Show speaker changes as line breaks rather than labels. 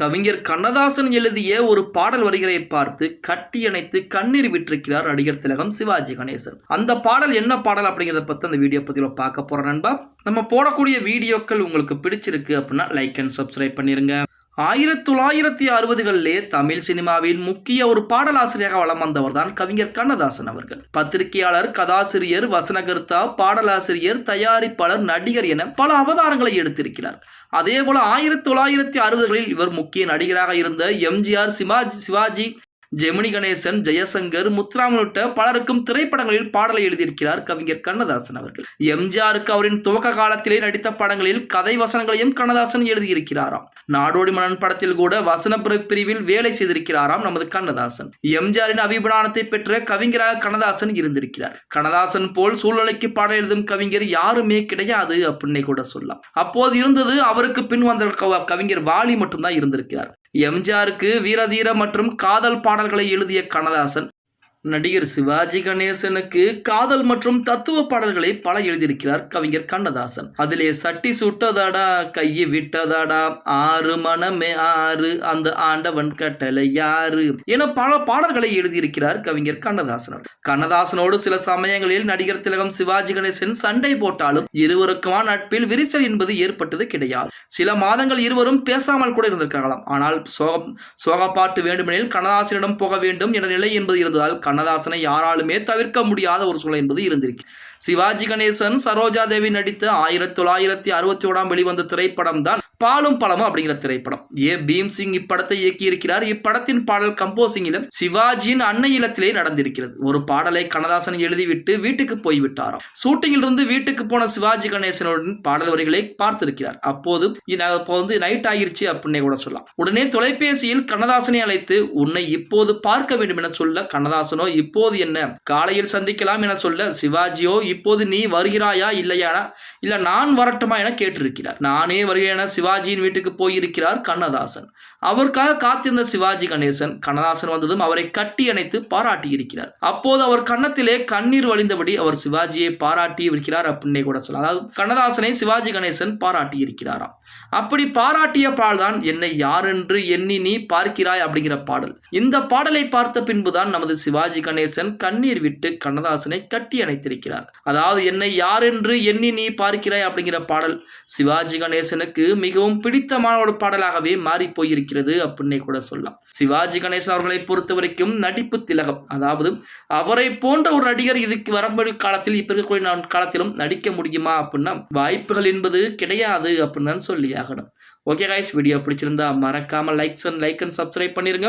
கவிஞர் கண்ணதாசன் எழுதிய ஒரு பாடல் வரிகளை பார்த்து கட்டியணைத்து கண்ணீர் விட்டிருக்கிறார் நடிகர் திலகம் சிவாஜி கணேசன். அந்த பாடல் என்ன பாடல் அப்படிங்கிறத பற்றி அந்த வீடியோ பதிவில் பார்க்க போகிறோம் நண்பா. நம்ம போடக்கூடிய வீடியோக்கள் உங்களுக்கு பிடிச்சிருக்கு அப்படின்னா லைக் அண்ட் சப்ஸ்கிரைப் பண்ணிடுங்க ஆயிரத்தி தொள்ளாயிரத்தி அறுபதுகளிலே தமிழ் சினிமாவின் முக்கிய ஒரு பாடலாசிரியராக வளம் வந்தவர் தான் கவிஞர் கண்ணதாசன் அவர்கள். பத்திரிகையாளர் கதாசிரியர் வசனகர்த்தா பாடலாசிரியர் தயாரிப்பாளர் நடிகர் என பல அவதாரங்களை எடுத்திருக்கிறார். அதே போல ஆயிரத்தி தொள்ளாயிரத்தி அறுபதுகளில் இவர் முக்கிய நடிகராக இருந்த எம்ஜிஆர் சிவாஜி சிவாஜி ஜெமினி கணேசன் ஜெயசங்கர் முத்துராமன் உள்ளிட்ட பலருக்கும் திரைப்படங்களில் பாடலை எழுதியிருக்கிறார் கவிஞர் கண்ணதாசன் அவர்கள். எம்ஜிஆருக்கு அவரின் துவக்க காலத்திலே நடித்த படங்களில் கதை வசனங்களையும் கண்ணதாசன் எழுதியிருக்கிறாராம். நாடோடி மன்னன் படத்தில் கூட வசன பிரிவில் வேலை செய்திருக்கிறாராம் நமது கண்ணதாசன். எம்ஜிஆரின் அபிமானத்தை பெற்ற கவிஞராக கண்ணதாசன் இருந்திருக்கிறார். கண்ணதாசன் போல் சூழ்நிலைக்கு பாடல் எழுதும் கவிஞர் யாருமே கிடையாது அப்படின்னே கூட சொல்லலாம். அப்போது இருந்தது அவருக்கு பின் வந்த கவிஞர் வாலி மட்டும்தான் இருந்திருக்கிறார். எம்ஜிஆருக்கு வீரதீர மற்றும் காதல் பாடல்களை எழுதிய கண்ணதாசன். நடிகர் சிவாஜி கணேசனுக்கு காதல் மற்றும் தத்துவ பாடல்களை பல எழுதியிருக்கிறார் கவிஞர் கண்ணதாசன். அதிலே சட்டி சுட்டதாடா கையை விட்டதாடா ஆறு மனமே ஆறு அந்த ஆண்டவன் கட்டளை யாரு? என பல பாடல்களை எழுதியிருக்கிறார் கவிஞர் கண்ணதாசன் கண்ணதாசனோடு சில சமயங்களில் நடிகர் திலகம் சிவாஜி கணேசன் சண்டை போட்டாலும் இருவருக்குமான நட்பில் விரிசல் என்பது ஏற்பட்டது கிடையாது. சில மாதங்கள் இருவரும் பேசாமல் கூட இருந்திருக்கலாம் ஆனால் சோகம் சோகப்பாட்டு வேண்டுமெனில் கண்ணதாசனிடம் போக வேண்டும் என்ற நிலை என்பது இருந்ததால் கண்ணதாசனை யாராலுமே தவிர்க்க முடியாத ஒரு சூழல் என்பது இருந்திருக்கு. சிவாஜி கணேசன் சரோஜா தேவி நடித்த ஆயிரத்தி தொள்ளாயிரத்தி அறுபத்தி ஓடாம் வெளிவந்த திரைப்படம் தான் பாலும் பழமும் அப்படிங்கிற திரைப்படம். ஏ பீம் சிங் இப்படத்தை இயக்கியிருக்கிறார். இப்படத்தின் பாடல் கம்போசிங்கிலும் சிவாஜியின் அன்னை இல்லத்திலே நடந்திருக்கிறது. ஒரு பாடலை கண்ணதாசன் எழுதிவிட்டு வீட்டுக்கு போய்விட்டாராம். ஷூட்டிங்கில் இருந்து வீட்டுக்கு போன சிவாஜி கணேசனுடன் பாடல் வரிகளை பார்த்திருக்கிறார். அப்போது இப்போ வந்து நைட் ஆகிருச்சு அப்படின்னே கூட சொல்லலாம். உடனே தொலைபேசியில் கண்ணதாசனை அழைத்து உன்னை இப்போது பார்க்க வேண்டும் என சொல்ல கண்ணதாசனோ இப்போது என்ன? காலையில் சந்திக்கலாம் என சொல்ல சிவாஜியோ இப்போது நீ வருகிறாயா இல்லையா இல்ல நான் வரட்டுமா என கேட்டிருக்கிறார். நானே வருகிறேன் சிவா சிவாஜியின் வீட்டுக்கு போயிருக்கிறார் கண்ணதாசன். அவருக்காக காத்திருந்த சிவாஜி கணேசன் கண்ணதாசன் வந்ததும் அவரை கட்டி அணைத்து பாராட்டியிருக்கிறார். அப்போது அவர் கன்னத்திலே கண்ணீர் வழிந்தபடி அவர் சிவாஜியை பாராட்டி இருக்கிறார் அப்படின்னே கூட சொல்லலாம். அதாவது கண்ணதாசனை சிவாஜி கணேசன் பாராட்டி இருக்கிறாராம் அப்படி பாராட்டிய பால்தான் என்னை யாரென்று எண்ணி நீ பார்க்கிறாய் அப்படிங்கிற பாடல். இந்த பாடலை பார்த்த பின்புதான் நமது சிவாஜி கணேசன் கண்ணீர் விட்டு கண்ணதாசனை கட்டி அணைத்திருக்கிறார். அதாவது என்னை யாரென்று எண்ணி நீ பார்க்கிறாய் அப்படிங்கிற பாடல் சிவாஜி கணேசனுக்கு மிக மிகவும் பிடித்தமான ஒரு பாடலாகவே மாறி போயிருக்கிறது அப்படின்னே கூட சொல்லலாம். சிவாஜி கணேசன் அவர்களை பொறுத்த வரைக்கும் நடிப்பு திலகம். அதாவது அவரை போன்ற ஒரு நடிகர் இதுக்கு வரம்பு காலத்தில் இப்ப இருக்கக்கூடிய நான் காலத்திலும் நடிக்க முடியுமா அப்படின்னா வாய்ப்புகள் என்பது கிடையாது அப்படின்னு தான் சொல்லி ஆகணும். ஓகே காய்ஸ் வீடியோ பிடிச்சிருந்தா மறக்காம likes and like and subscribe பண்ணிருங்க.